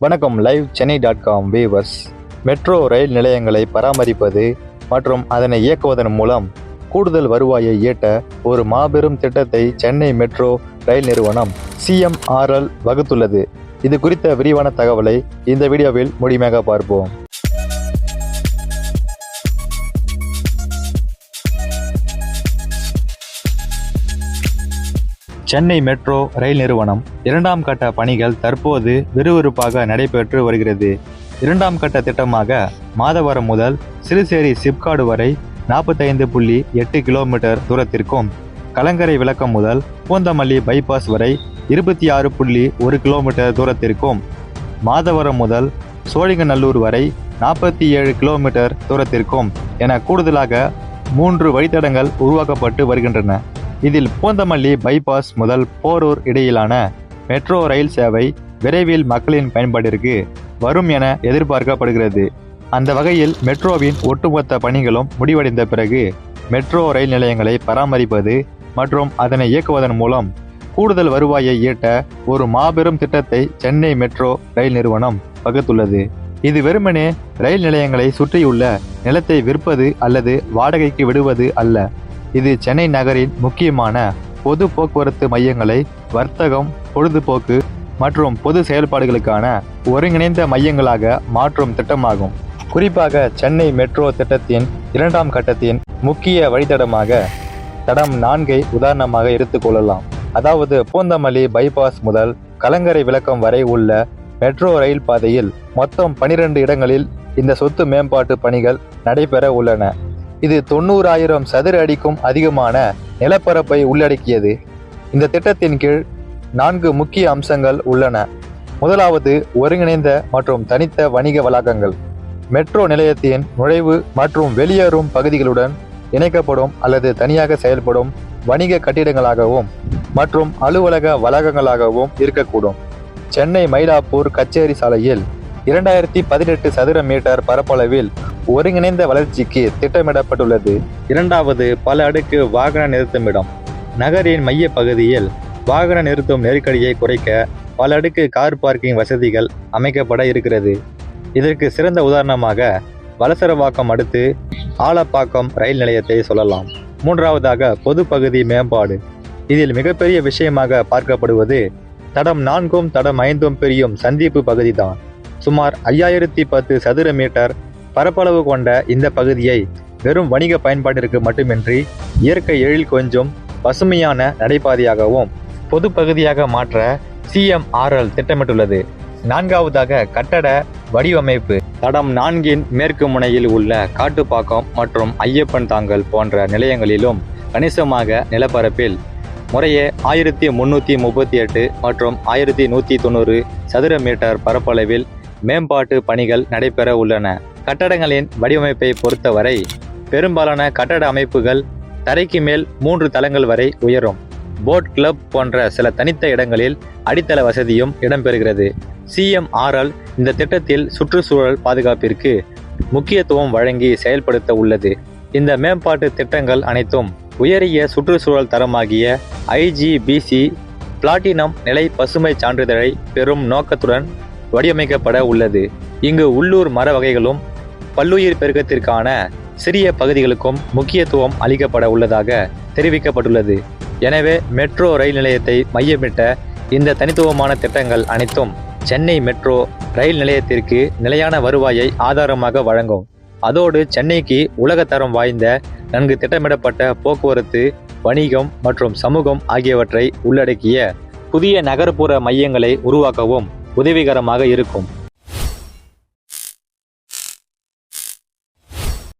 வணக்கம் live Chennai dot com viewers metro rail நிலையங்களை பராமரிப்பது மற்றும் அதனை இயக்குவதன் மூலம் கூடுதல் வருவாயை ஈட்ட ஒரு மாபெரும் திட்டத்தை சென்னை மெட்ரோ ரயில் நிறுவனம் சிஎம்ஆர்எல் வகுத்துள்ளது. இது குறித்த விரிவான தகவலை இந்த வீடியோவில் முழுமையாக பார்ப்போம். சென்னை மெட்ரோ ரயில் நிறுவனம் இரண்டாம் கட்ட பணிகள் தற்போது விறுவிறுப்பாக நடைபெற்று வருகிறது. இரண்டாம் கட்ட திட்டமாக மாதவரம் முதல் சிறுசேரி சிப்காடு வரை நாற்பத்தைந்து புள்ளி எட்டு கிலோமீட்டர் தூரத்திற்கும் கலங்கரை விளக்கம் முதல் பூந்தமல்லி பைபாஸ் வரை இருபத்தி ஆறு புள்ளி ஒரு கிலோமீட்டர் தூரத்திற்கும் மாதவரம் முதல் சோழிங்கநல்லூர் வரை நாற்பத்தி ஏழு கிலோமீட்டர் தூரத்திற்கும் என கூடுதலாக மூன்று வழித்தடங்கள் உருவாக்கப்பட்டு வருகின்றன. இதில் பூந்தமல்லி பைபாஸ் முதல் போரூர் இடையிலான மெட்ரோ ரயில் சேவை விரைவில் மக்களின் பயன்பாட்டிற்கு வரும் என எதிர்பார்க்கப்படுகிறது. அந்த வகையில் மெட்ரோவின் ஒட்டுமொத்த பணிகளும் முடிவடைந்த பிறகு மெட்ரோ ரயில் நிலையங்களை பராமரிப்பது மற்றும் அதனை இயக்குவதன் மூலம் கூடுதல் வருவாயை ஈட்ட ஒரு மாபெரும் திட்டத்தை சென்னை மெட்ரோ ரயில் நிறுவனம் வகுத்துள்ளது. இது வெறுமனே ரயில் நிலையங்களை சுற்றியுள்ள நிலத்தை விற்பது அல்லது வாடகைக்கு விடுவது அல்ல இது சென்னை நகரின் முக்கியமான பொது போக்குவரத்து மையங்களை வர்த்தகம் பொழுதுபோக்கு மற்றும் பொது செயல்பாடுகளுக்கான ஒருங்கிணைந்த மையங்களாக மாற்றும் திட்டமாகும். குறிப்பாக சென்னை மெட்ரோ திட்டத்தின் இரண்டாம் கட்டத்தின் முக்கிய வழித்தடமாக தடம் நான்கை உதாரணமாக எடுத்துக்கொள்ளலாம் அதாவது பூந்தமல்லி பைபாஸ் முதல் கலங்கரை விளக்கம் வரை உள்ள மெட்ரோ ரயில் பாதையில் மொத்தம் பனிரெண்டு இடங்களில் இந்த சொத்து மேம்பாட்டு பணிகள் நடைபெற உள்ளன. இது தொண்ணூறாயிரம் சதுர அடிக்கும் அதிகமான நிலப்பரப்பை உள்ளடக்கியது. இந்த திட்டத்தின் கீழ் நான்கு முக்கிய அம்சங்கள் உள்ளன. முதலாவது ஒருங்கிணைந்த மற்றும் தனித்த வணிக வளாகங்கள். மெட்ரோ நிலையத்தின் நுழைவு மற்றும் வெளியேறும் பகுதிகளுடன் இணைக்கப்படும் அல்லது தனியாக செயல்படும் வணிக கட்டிடங்களாகவும் மற்றும் அலுவலக வளாகங்களாகவும் இருக்கக்கூடும். சென்னை மயிலாப்பூர் கச்சேரி சாலையில் இரண்டாயிரத்தி பதினெட்டு சதுர மீட்டர் பரப்பளவில் ஒருங்கிணைந்த வளர்ச்சிக்கு திட்டமிடப்பட்டுள்ளது. இரண்டாவது பல அடுக்கு வாகன நிறுத்துமிடம். நகரின் மைய பகுதியில் வாகன நிறுத்தும் நெருக்கடியை குறைக்க பல அடுக்கு கார் பார்க்கிங் வசதிகள் அமைக்கப்பட இருக்கிறது. இதற்கு சிறந்த உதாரணமாக வலசரவாக்கம் அடுத்து ஆலப்பாக்கம் ரயில் நிலையத்தை சொல்லலாம். மூன்றாவதாக பொது பகுதி மேம்பாடு. இதில் மிகப்பெரிய விஷயமாக பார்க்கப்படுவது தடம் நான்கும் தடம் ஐந்தும் பிரியும் சந்திப்பு பகுதிதான். சுமார் ஐயாயிரத்தி பத்து சதுர மீட்டர் பரப்பளவு கொண்ட இந்த பகுதியை வெறும் வணிக பயன்பாட்டிற்கு மட்டுமின்றி இயற்கை எழில் கொஞ்சம் பசுமையான நடைபாதையாகவும் பொது பகுதியாக மாற்ற சிஎம்ஆர்எல் திட்டமிட்டுள்ளது. நான்காவதாக கட்டட வடிவமைப்பு. தடம் நான்கின் மேற்கு முனையில் உள்ள காட்டுப்பாக்கம் மற்றும் ஐயப்பன் தாங்கல் போன்ற நிலையங்களிலும் கணிசமாக நிலப்பரப்பில். முறையே ஆயிரத்தி முன்னூற்றி முப்பத்தி எட்டு மற்றும் ஆயிரத்தி நூற்றி தொண்ணூறு சதுர மீட்டர் பரப்பளவில் மேம்பாட்டு பணிகள் நடைபெற உள்ளன. கட்டடங்களின் வடிவமைப்பை பொறுத்தவரை பெரும்பாலான கட்டட அமைப்புகள் தரைக்கு மேல் மூன்று தளங்கள் வரை உயரும். போட் கிளப் போன்ற சில தனித்த இடங்களில் அடித்தள வசதியும் இடம்பெறுகிறது. சிஎம்ஆர்எல் இந்த திட்டத்தில் சுற்றுச்சூழல் பாதுகாப்பிற்கு முக்கியத்துவம் வழங்கி செயல்படுத்த உள்ளது. இந்த மேம்பாட்டு திட்டங்கள் அனைத்தும் உயரிய சுற்றுச்சூழல் தரமாகிய ஐஜிபிசி பிளாட்டினம் நிலை பசுமை சான்றிதழை பெறும் நோக்கத்துடன் வடிவமைக்கப்பட உள்ளது. இங்கு உள்ளூர் மர வகைகளும் பல்லுயிர் பெருக்கத்திற்கான சிறிய பகுதிகளுக்கும் முக்கியத்துவம் அளிக்கப்பட உள்ளதாக தெரிவிக்கப்பட்டுள்ளது. எனவே மெட்ரோ ரயில் நிலையத்தை மையமிட்ட இந்த தனித்துவமான திட்டங்கள் அனைத்தும் சென்னை மெட்ரோ ரயில் நிலையத்திற்கு நிலையான வருவாயை ஆதாரமாக வழங்கும். அதோடு சென்னைக்கு உலகத்தரம் வாய்ந்த நன்கு திட்டமிடப்பட்ட போக்குவரத்து வணிகம் மற்றும் சமூகம் ஆகியவற்றை உள்ளடக்கிய புதிய நகர்ப்புற மையங்களை உருவாக்கவும் உதவிகரமாக இருக்கும்.